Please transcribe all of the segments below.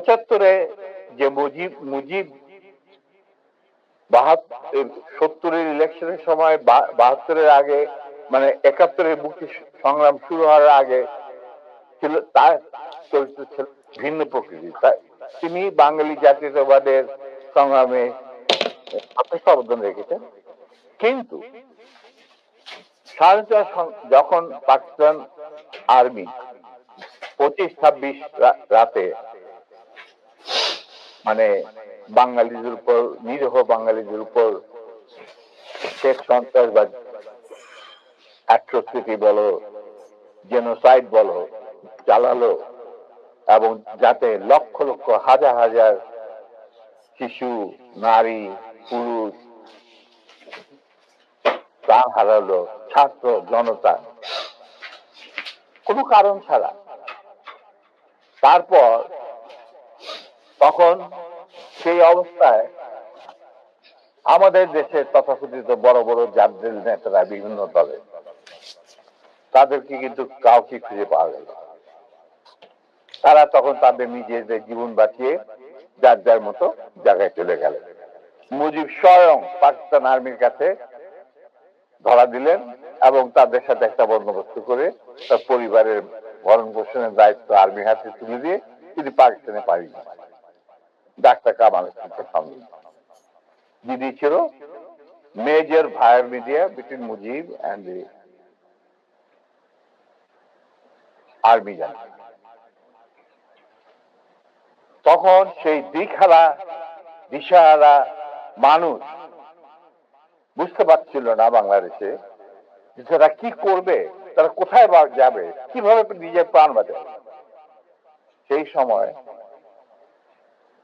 পঁচাত্তরে যে মুজিব মুজিব বাহাত্তর সত্তরের ইলেকশনের সময় বাহাত্তরের আগে মানে একাত্তরের মুক্তি সংগ্রাম শুরু হওয়ার আগে ছিল, তার চরিত্র ছিল ভিন্ন প্রকৃতি। তিনি বাঙালি জাতীয়তাবাদের সংগ্রামে যথেষ্ট অবদান রেখেছেন। কিন্তু স্বাধীনতা যখন পাকিস্তান আর্মি পঁচিশ ছাব্বিশ রাতে মানে বাঙালিদের উপর, নিরীহ বাঙালিদের উপর শেখ সন্ত্রাসবাদ অ্যাট্রোসিটি বলো, জেনোসাইড বলো, চালালো এবং যাতে লক্ষ লক্ষ হাজার হাজার শিশু, নারী, পুরুষ প্রাণ হারালো, ছাত্র জনতা। কোনো কারণ ছাড়া। তারপর তখন সেই অবস্থায় আমাদের দেশের তথাকথিত বড় বড় জাতীয় নেতারা বিভিন্ন দলে তাদেরকে কিন্তু কাউকে খুঁজে পাওয়া গেল তারা তখন তাদের নিজেদের জীবন বাঁচিয়ে যার যার মতো জায়গায় চলে গেল। মুজিব স্বয়ং পাকিস্তান আর্মির কাছে ধরা দিলেন এবং তাদের সাথে একটা বন্দোবস্ত করে তার পরিবারের ভরণ পোষণের দায়িত্ব আর্মির হাতে তুলে দিয়ে তিনি পাকিস্তানে পাড়ি ডাক্তার কামাল হোসেনকে সঙ্গে দিদি ছিল major ভায়ার media between Mujib and army জান তখন সেই দিকহারা, দিশাহারা মানুষ বুঝতে পারছিল না বাংলাদেশে যে তারা কি করবে, তারা কোথায় যাবে, কীভাবে নিজের প্রাণ বাঁচাবে। সেই সময়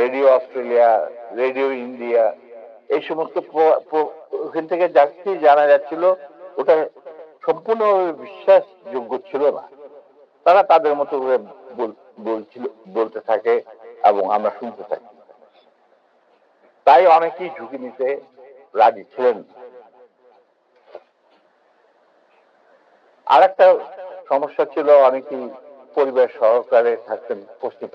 radio Australia, radio India, এই সমস্ত ওখান থেকে যা কিছু জানা যাচ্ছিল, ওটা সম্পূর্ণ বিশ্বাসযোগ্য ছিল না। তারা তাদের মতো করে বলছিল, বলতে থাকে এবং আমরা শুনতে থাকি। তাই অনেকেই ঝুঁকি নিতে রাজি ছিলেন। আর একটা সমস্যা ছিল, অনেকেই পরিবার সহকারে থাকতেন প্রস্তুত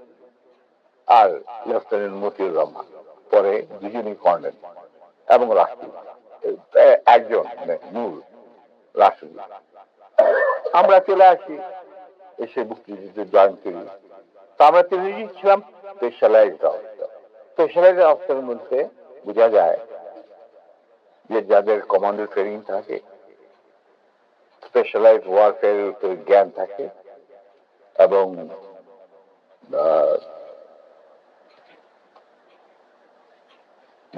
আর লেফটেন্যান্ট মতিউর রহমান, পরে দুজনই কর্নেল এবং রাষ্ট্রপতি একজন মানে মূল রাষ্ট্রপতি আমরা চলে আসি এসে মুক্তিযুদ্ধে জয়েন করি। তো আমরা তিনজনই ছিলাম স্পেশালাইজড অফিসার স্পেশালাইজড অফিসার মধ্যে বোঝা যায় যে যাদের কমান্ডো ট্রেনিং থাকে স্পেশালাইজ ওয়ারফেয়ারের জ্ঞান থাকে এবং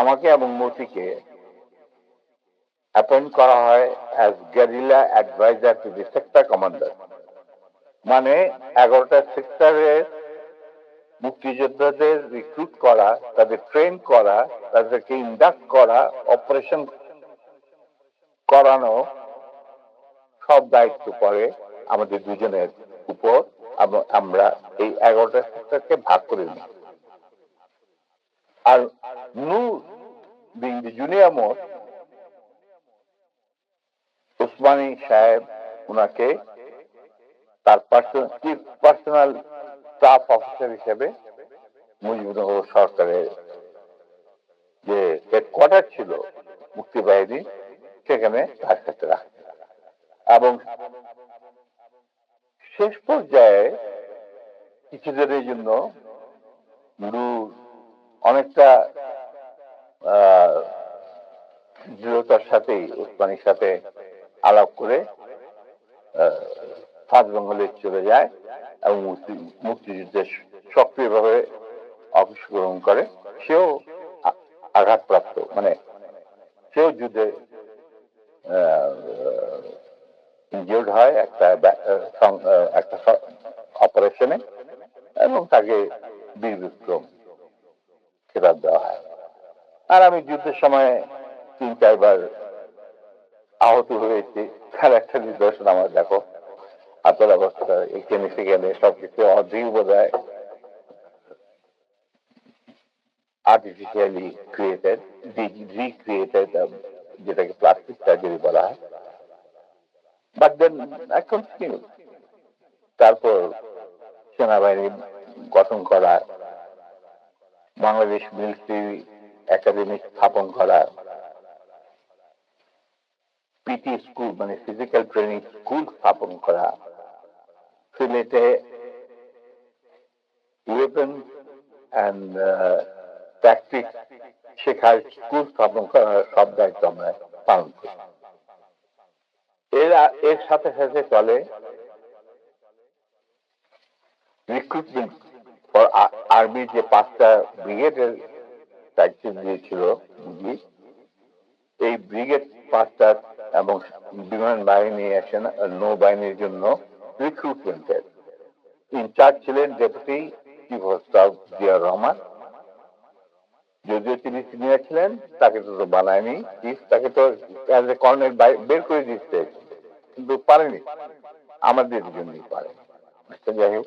আমাকে এবং মতিকে অ্যাপয়েন্ট করা হয় as guerrilla adviser to the sector commander মানে এগারোটা সেক্টরের মুক্তিযোদ্ধাদের রিক্রুট করা, তাদের ট্রেন করা, তাদেরকে ইন্ডাক্ট করা অপারেশন করানো সব দায়িত্ব পড়ে আমাদের দুজনের উপর আমরা এই এগারোটা সেক্টরকে ভাগ করে নিই। আর নু being the junior most Osmani সাহেব উনাকে তার চিফ পার্সোনাল স্টাফ অফিসার হিসেবে মুজিবনগর সরকারের যে হেডকোয়ার্টার ছিল মুক্তিবাহিনী সেখানে তার সাথে রাখতে এবং শেষ পর্যায়ে কিছুদিনের জন্য নূর অনেকটা দৃঢ়তার সাথেই উসমানির সাথে আলাপ করে সাত বেঙ্গলে চলে যায় এবং মুক্তি- মুক্তিযুদ্ধে সক্রিয়ভাবে অংশগ্রহণ করে। সেও আঘাতপ্রাপ্ত মানে সেও যুদ্ধে ইনজিওর্ড হয় একটা একটা অপারেশনে এবং তাকে বীর বিক্রম খেতাব দেওয়া হয়। আর আমি যুদ্ধের সময় তিন, চারবার আহত হয়েছি। তার একটা নিদর্শন আমার দেখো। হাতের অবস্থা এখানে সেখানে সবকিছু অধীর বোধ হয় আর্টিফিশিয়ালি ক্রিয়েটেড রিক্রিয়েটেড যেটাকে প্লাস্টিক সার্জারি বলা হয়। বাট দেন এখন তারপর সেনাবাহিনী গঠন করা বাংলাদেশ মিলিটারি একাডেমি স্থাপন করা। পিটি স্কুল মানে ফিজিক্যাল ট্রেনিং স্কুল স্থাপন করা। সিলেটে ওয়েপন অ্যান্ড ট্যাকটিক শেখার স্কুল স্থাপন করার সব দায়িত্ব আমরা পালন করি। এর এর সাথে সাথে চলে রিক্রুটমেন্ট পর আর্মি যে পাঁচটা ব্রিগেডের দায়িত্ব দিয়েছিল এই ব্রিগেড পাঁচটা এবং বিমান বাহিনী আসেন নৌবাহিনীর জন্য রিক্রুটমেন্টের ইনচার্জ ছিলেন deputy chief of staff Zia Rahman. যদিও তিনি সিনিয়র ছিলেন তাকে তো বানায়নি। তাকে তো অ্যাজ এ কর্নেল বের করে দিচ্ছে কিন্তু পারেনি। আমাদের জন্যই পারে আচ্ছা, যাই হোক।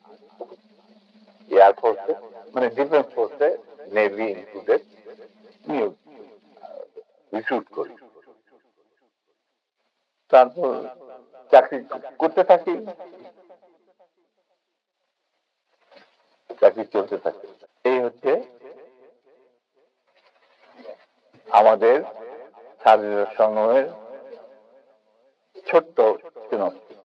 এয়ারফোর্সে মানে ডিফেন্স ফোর্সে নেভি ইনক্লুডেড নিয়োগ রিক্রুট করি। তারপর চাকরি করতে থাকি। চাকরি চলতে থাকে। এই হচ্ছে আমাদের স্বাধীনতা সংগ্রামের ছোট্ট